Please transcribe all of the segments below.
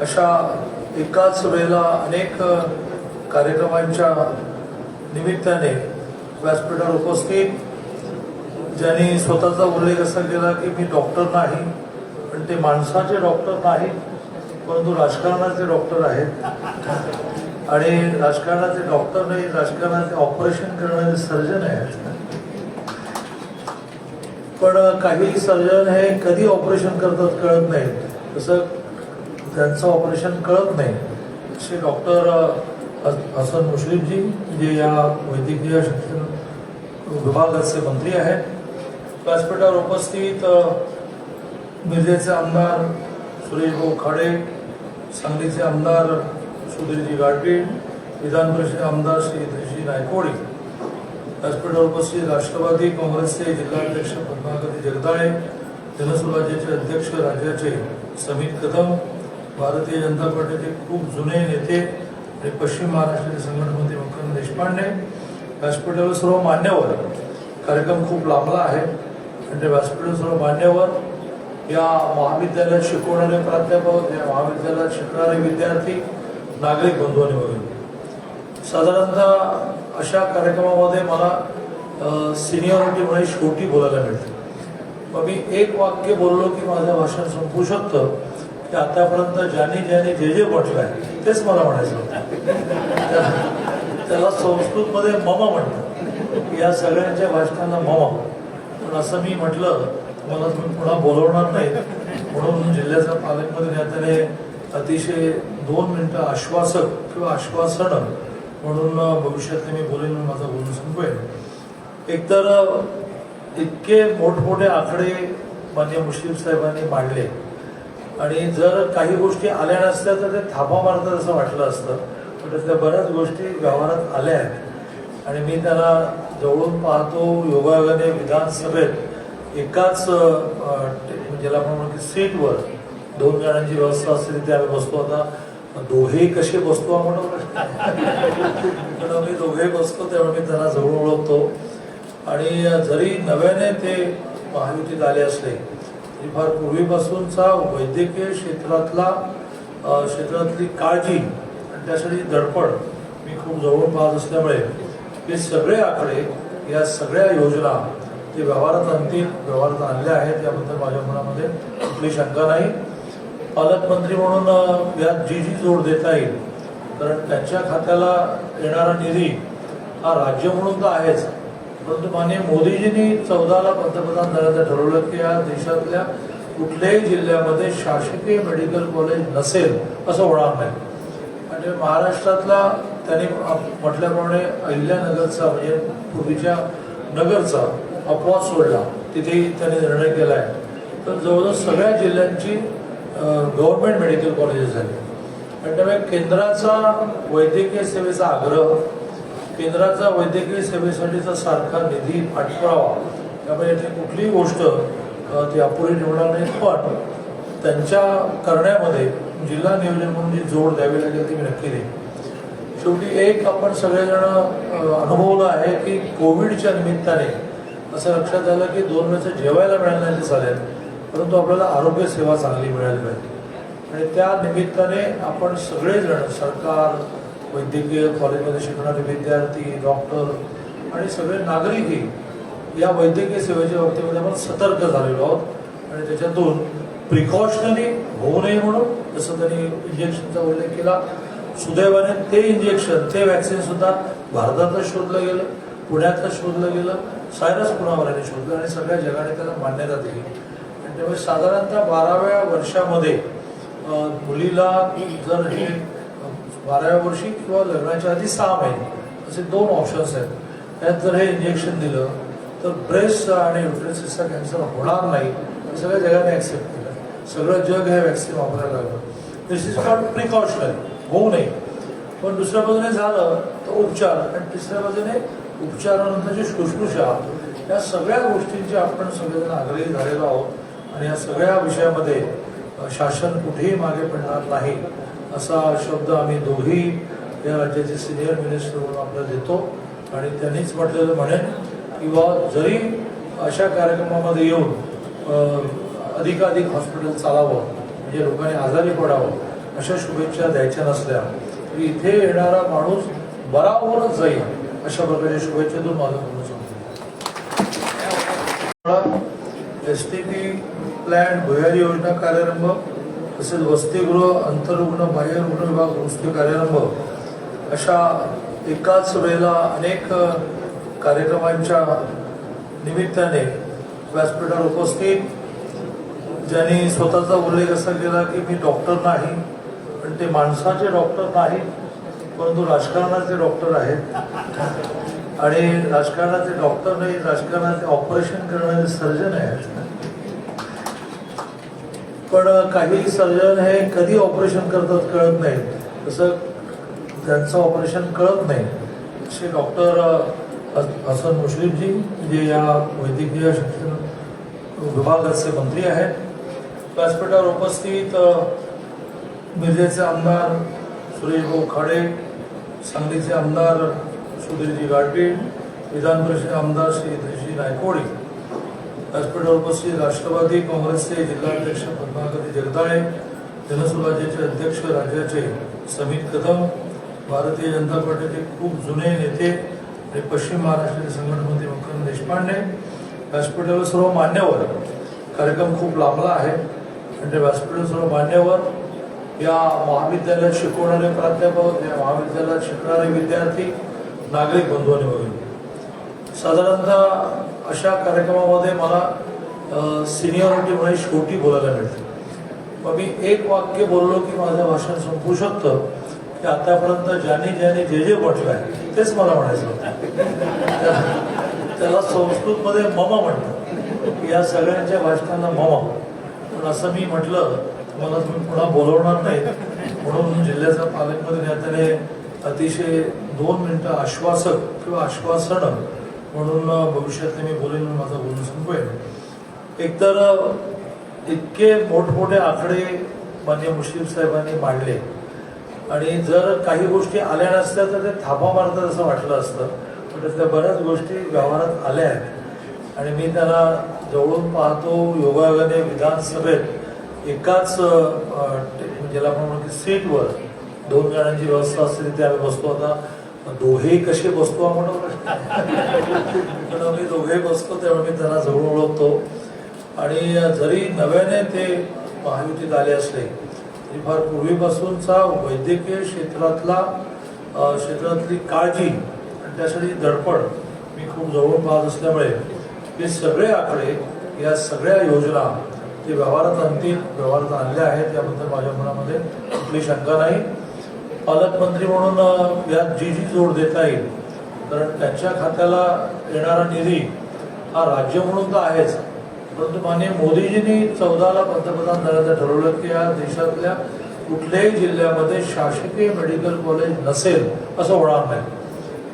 अशा एकाच वेळेला अनेक कार्यक्रमांच्या निमित्ताने व्यासपीठावर उपस्थित ज्यांनी स्वतःचा उल्लेख असा केला की मी डॉक्टर नाही पण ते माणसाचे डॉक्टर नाही परंतु राजकारणाचे डॉक्टर आहेत. आणि राजकारणाचे डॉक्टर नाही राजकारणाचे ऑपरेशन करणारे सर्जन आहेत. पण काही सर्जन हे कधी ऑपरेशन करतात कळत नाही. तसं त्यांचं ऑपरेशन कळत नाही. असे डॉक्टर हसन मुश्रीफजी जे या वैद्यकीय शिक्षण विभागाचे मंत्री आहेत व्यासपीठावर उपस्थित मिरजेचे आमदार सुरेश भाऊ खाडे सांगलीचे आमदार सुधीरजी गाडगीळ विधान परिषद आमदार श्री धीरजी नायकवडी. व्यासपीठावर उपस्थित राष्ट्रवादी काँग्रेसचे जिल्हाध्यक्ष पद्मावती जगदाळे जनसुराज्याचे अध्यक्ष राज्याचे समित कदम भारतीय जनता पार्टीचे खूप जुने नेते आणि पश्चिम महाराष्ट्राचे संघटनमंत्री मकरंद देशपांडे व्यासपीठावर सर्व मान्यवर. कार्यक्रम खूप लांबला आहे. आणि ते व्यासपीठावर सर्व मान्यवर या महाविद्यालयात शिकवणारे प्राध्यापक या महाविद्यालयात शिकणारे विद्यार्थी नागरिक बंधू आणि वगैरे साधारणतः अशा कार्यक्रमामध्ये मला सिनियरिटीमुळे शेवटी बोलायला मिळते. मग मी एक वाक्य बोललो की माझं भाषण संपू शकतं. की आतापर्यंत ज्यांनी ज्यांनी जे जे म्हटलंय तेच मला म्हणायचं होतं. त्या- त्याला संस्कृतमध्ये मम म्हणतात. या सगळ्यांच्या भाषणांना मम. पण असं मी म्हटलं मला तुम्ही पुन्हा बोलवणार नाही. म्हणून जिल्ह्याचा पालकमंत्री नेत्याने अतिशय दोन मिनटं आश्वासक किंवा आश्वासन म्हणून भविष्यातले मी बोलेन म्हणून माझं बोलून संपवेन एकतर इतके मोठमोठे आकडे मान्य मुश्रीफ साहेबांनी मांडले. आणि जर काही गोष्टी आल्या नसत्या तर ते थापा मारतात असं वाटलं असतं. पण त्यातल्या बऱ्याच गोष्टी व्यवहारात आल्या आहेत. आणि मी त्याला जवळून पाहतो योगायोगाने विधानसभेत एकाच म्हणजे ज्याला आपण म्हणतो की सीटवर दोन जणांची व्यवस्था असते तिथे आम्ही बसतो. आता दोघे कसे बसतो म्हणून पण मी दोघे बसतो तेव्हा मी त्यांना जवळ ओळखतो. आणि जरी नव्याने ते महायुतीत आले असले तरी फार पूर्वीपासूनचा वैद्यकीय क्षेत्रातला क्षेत्रातली काळजी आणि त्यासाठी धडपड मी खूप जवळून पाहत असल्यामुळे हे सगळे आकडे या सगळ्या योजना ते व्यवहारात आणतील व्यवहारात आणल्या आहेत याबद्दल माझ्या मनामध्ये कुठली शंका नाही. पालकमंत्री म्हणून यात जी जी जोड देता येईल कारण त्यांच्या खात्याला येणारा निधी हा राज्य म्हणून तर आहेच. परंतु माननीय मोदीजींनी चौदाला पंतप्रधान झाल्याचं ठरवलं की या देशातल्या कुठल्याही जिल्ह्यामध्ये शासकीय मेडिकल कॉलेज नसेल असं होणार नाही. म्हणजे महाराष्ट्रातला त्यांनी म्हटल्याप्रमाणे अहिल्यानगरचा म्हणजे पूर्वीच्या नगरचा अपवाद सोडला. तिथेही त्यांनी निर्णय केला आहे तर जवळजवळ सगळ्या जिल्ह्यांची गव्हर्नमेंट मेडिकल कॉलेजेस झाली आणि त्यामुळे केंद्राचा वैद्यकीय सेवेचा आग्रह केंद्राचा वैद्यकीय सेवेसाठीचा सारखा निधी पाठपुरावा त्यामुळे यातली कुठलीही गोष्ट ती अपुरी ठेवणार नाही. पण त्यांच्या करण्यामध्ये जिल्हा नियोजन म्हणून जी जोड द्यावी लागेल ती मी नक्की देईन. शेवटी एक आपण सगळेजण अनुभवलं आहे की कोविडच्या निमित्ताने असं लक्षात आलं की दोन वेळेस जेवायला मिळालं नाही ते चालेल परंतु आपल्याला आरोग्य सेवा चांगली मिळाली पाहिजे. आणि त्या निमित्ताने आपण सगळेजण सरकार वैद्यकीय कॉलेजमध्ये शिकणारे विद्यार्थी डॉक्टर आणि सगळे नागरिकही या वैद्यकीय सेवेच्या बाबतीमध्ये आपण सतर्क झालेलो आहोत. आणि त्याच्यातून प्रिकॉशनरी होऊ नये म्हणून जसं त्यांनी इंजेक्शनचा उल्लेख केला सुदैवाने ते इंजेक्शन ते व्हॅक्सिनसुद्धा भारतातच शोधलं गेलं पुण्यातच शोधलं गेलं सायरस पुनावाल्याने शोधलं आणि सगळ्या जगाने त्याला मान्यता दिली. आणि त्यामुळे साधारणतः बाराव्या वर्षामध्ये मुलीला जर हे बाराव्या वर्षी किंवा लग्नाच्या आधी सहा महिने. असे दोन ऑप्शन्स आहेत. त्यात जर हे इंजेक्शन दिलं तर ब्रेस्ट आणि युट्रेसिसचा कॅन्सर होणार नाही. हे सगळ्या जगाने ॲक्सेप्ट केलं. सगळं जग हे वॅक्सिन वापरायला लागलं. दिस इज नॉट प्रिकॉशनरी होऊ नये. पण दुसऱ्या बाजूने झालं तर उपचार. आणि तिसऱ्या बाजूने उपचारानंतरची शुश्रूषा या सगळ्या गोष्टींची आपण सगळेजण आग्रही झालेलो आहोत. आणि या सगळ्या विषयामध्ये शासन कुठेही मागे पडणार नाही. असा शब्द आम्ही दोघी या राज्याचे सिनियर मिनिस्टर म्हणून आपल्याला देतो. आणि त्यांनीच म्हटलेलं म्हणेन किंवा जरी अशा कार्यक्रमामध्ये येऊन अधिकाधिक हॉस्पिटल चालावं म्हणजे लोकांनी आजारी पडावं अशा शुभेच्छा द्यायच्या नसल्या तरी इथे येणारा माणूस बराबरच जाईल अशा प्रकारच्या शुभेच्छा देऊन माझं म्हणून सांगतो एस टी पी प्लॅन भुयारी योजना कार्यारंभ तसेच वसतिगृह अंतरुग्ण बाह्यरुग्ण विभाग वृष्टी कार्यारंभ. अशा एकाच वेळेला अनेक कार्यक्रमांच्या निमित्ताने व्यासपीठावर उपस्थित ज्यांनी स्वतःचा उल्लेख असा केला की मी डॉक्टर नाही पण ते माणसाचे डॉक्टर नाही परंतु राजकारणाचे डॉक्टर आहेत. आणि राजकारणाचे डॉक्टर नाही राजकारणाचे ऑपरेशन करणारे सर्जन आहेत. पण काही सर्जन हे कधी ऑपरेशन करतात कळत नाही. तसं त्यांचं ऑपरेशन कळत नाही. असे डॉक्टर हसन मुश्रीफजी जे या वैद्यकीय शिक्षण विभागाचे मंत्री आहेत व्यासपीठावर उपस्थित मिरजेचे आमदार सुरेश भाऊ खाडे सांगलीचे आमदार सुधीरजी गाडगे विधान परिषद आमदार श्री हितेशजी नायकवडी व्यासपीठावर उपस्थित राष्ट्रवादी काँग्रेसचे जिल्हाध्यक्ष पद्मावती जगदाळे जनसुराज्याचे अध्यक्ष राज्याचे समित कदम भारतीय जनता पार्टीचे खूप जुने नेते आणि पश्चिम महाराष्ट्राचे संघटनमंत्री मकरंद देशपांडे. व्यासपीठावर सर्व मान्यवर. कार्यक्रम खूप लांबला आहे. म्हणजे आणि ते व्यासपीठावर सर्व मान्यवर. या महाविद्यालयात शिकवणारे प्राध्यापक या महाविद्यालयात शिकणारे विद्यार्थी नागरिक बंधू आणि साधारणतः अशा कार्यक्रमामध्ये मला सिनियरिटीमुळे शेवटी बोलायला मिळते. मग मी एक वाक्य बोललो की माझं भाषण संपू शकतं की आतापर्यंत ज्यांनी ज्याने जे जे म्हटलं आहे तेच मला म्हणायचं होतं. त्याला संस्कृतमध्ये ममा म्हणतात. या सगळ्यांच्या भाषणांना ममा. पण असं मी म्हटलं मला तुम्ही पुन्हा बोलवणार नाही म्हणून जिल्ह्याचा पालकमंत्री नेत्याने अतिशय दोन मिनिटं आश्वासक किंवा आश्वासनं म्हणून भविष्यातले मी बोलेन म्हणून माझं बोलणं संपवेल एकतर इतके मोठमोठे आकडे मान्य मुश्रीफ साहेबांनी मांडले. आणि जर काही गोष्टी आल्या नसत्या तर ते थापा मारतात असं वाटलं असतं. पण त्यातल्या बऱ्याच गोष्टी व्यवहारात आल्या आहेत. आणि मी त्याला जवळून पाहतो योगायोगाने विधानसभेत एकाच म्हणजे ज्याला आपण म्हणतो की सीटवर दोन जणांची व्यवस्था असते तिथे आम्ही बसतो. आता दोघे कसे बसतो आपण म्हणून पण आम्ही दोघे बसतो त्यामुळे मी त्यांना जवळ ओळखतो. आणि जरी नव्याने ते महायुतीत आले असले तरी फार पूर्वीपासूनचा वैद्यकीय क्षेत्रातला क्षेत्रातली काळजी आणि त्यासाठी दडपण मी खूप जवळ पाहत असल्यामुळे हे सगळे आकडे या सगळ्या योजना ते व्यवहारात आणतील व्यवहारात आणल्या आहेत याबद्दल माझ्या मनामध्ये कुठली शंका नाही. पालकमंत्री म्हणून यात जी जी जोड देता येईल. कारण त्यांच्या खात्याला येणारा निधी हा राज्य म्हणून तर आहेच. परंतु माननीय मोदीजींनी चौदाला पंतप्रधान झाल्याचं ठरवलं की या देशातल्या कुठल्याही जिल्ह्यामध्ये शासकीय मेडिकल कॉलेज नसेल असं होणार नाही.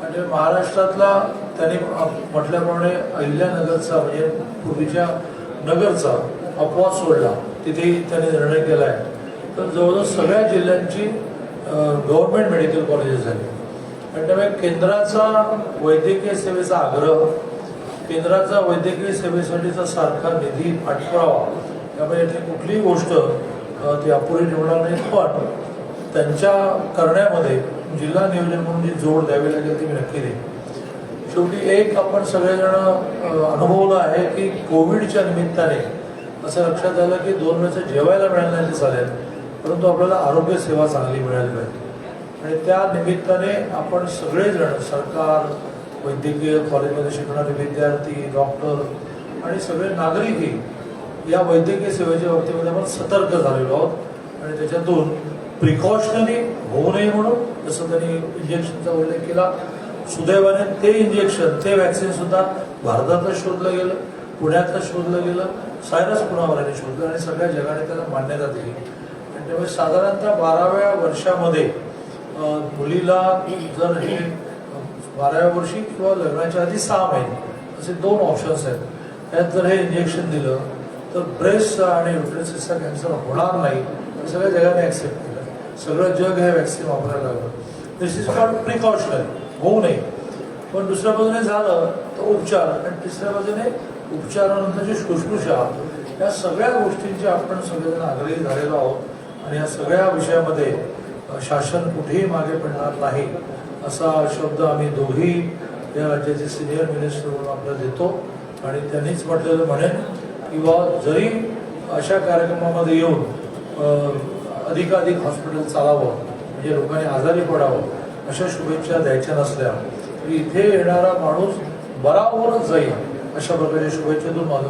म्हणजे महाराष्ट्रातला त्यांनी म्हटल्याप्रमाणे अहिल्यानगरचा म्हणजे पूर्वीच्या नगरचा अपवाद सोडला. तिथेही त्यांनी निर्णय केला आहे तर जवळजवळ सगळ्या जिल्ह्यांची गव्हर्नमेंट मेडिकल कॉलेजेस झाले आणि त्यामुळे केंद्राचा वैद्यकीय सेवेचा आग्रह केंद्राचा वैद्यकीय सेवेसाठीचा सारखा निधी पाठपुरावा त्यामुळे यातली कुठलीही गोष्ट ती अपुरी ठेवणार नाही. पण त्यांच्या करण्यामध्ये जिल्हा नियोजन म्हणून जी जोड द्यावी लागेल ती मी नक्की देईन. शेवटी एक आपण सगळेजण अनुभवलं आहे की कोविडच्या निमित्ताने असं लक्षात आलं की दोन वेळेस जेवायला मिळालं नाही ते चालेल. परंतु आपल्याला आरोग्य सेवा चांगली मिळाली पाहिजे. आणि त्या निमित्ताने आपण सगळेजण सरकार वैद्यकीय कॉलेजमध्ये शिकणारे विद्यार्थी डॉक्टर आणि सगळे नागरिकही या वैद्यकीय सेवेच्या बाबतीमध्ये आपण सतर्क झालेलो आहोत. आणि त्याच्यातून प्रिकॉशनरी होऊ नये म्हणून जसं त्यांनी इंजेक्शनचा उल्लेख केला सुदैवाने ते इंजेक्शन ते वॅक्सिन सुद्धा भारतातच शोधलं गेलं पुण्यातच शोधलं गेलं सायरस पुनावाल्याने शोधलं आणि सगळ्या जगाने त्याला मान्यता दिली. त्यामुळे साधारणतः बाराव्या वर्षामध्ये मुलीला जर हे बाराव्या वर्षी किंवा लग्नाच्या आधी सहा महिने असे दोन ऑप्शन्स आहेत. त्यात जर हे इंजेक्शन दिलं तर ब्रेस्ट आणि युट्रेसिसचा कॅन्सर होणार नाही. हे सगळ्या जगाने ॲक्सेप्ट केलं. सगळं जग हे वॅक्सिन वापरायला लागलं. दिस इज नॉट प्रिकॉशन होऊ नये. पण दुसऱ्या बाजूने झालं तर उपचार. आणि तिसऱ्या बाजूने उपचारानंतर जी शुश्रूषा या सगळ्या गोष्टींची आपण सगळेजण आग्रही झालेलो आहोत. आणि या सगळ्या विषयामध्ये शासन कुठेही मागे पडणार नाही असा शब्द आम्ही दोघी या राज्याचे सिनियर मिनिस्टर म्हणून आपल्याला देतो. आणि त्यांनीच म्हटलेलं म्हणेन की बा जरी अशा कार्यक्रमामध्ये येऊन अधिकाधिक हॉस्पिटल चालावं म्हणजे लोकांनी आजारी पडावं अशा शुभेच्छा द्यायच्या नसल्या तरी इथे येणारा माणूस बरावरच जाईल अशा प्रकारे शुभेच्छेतून माझं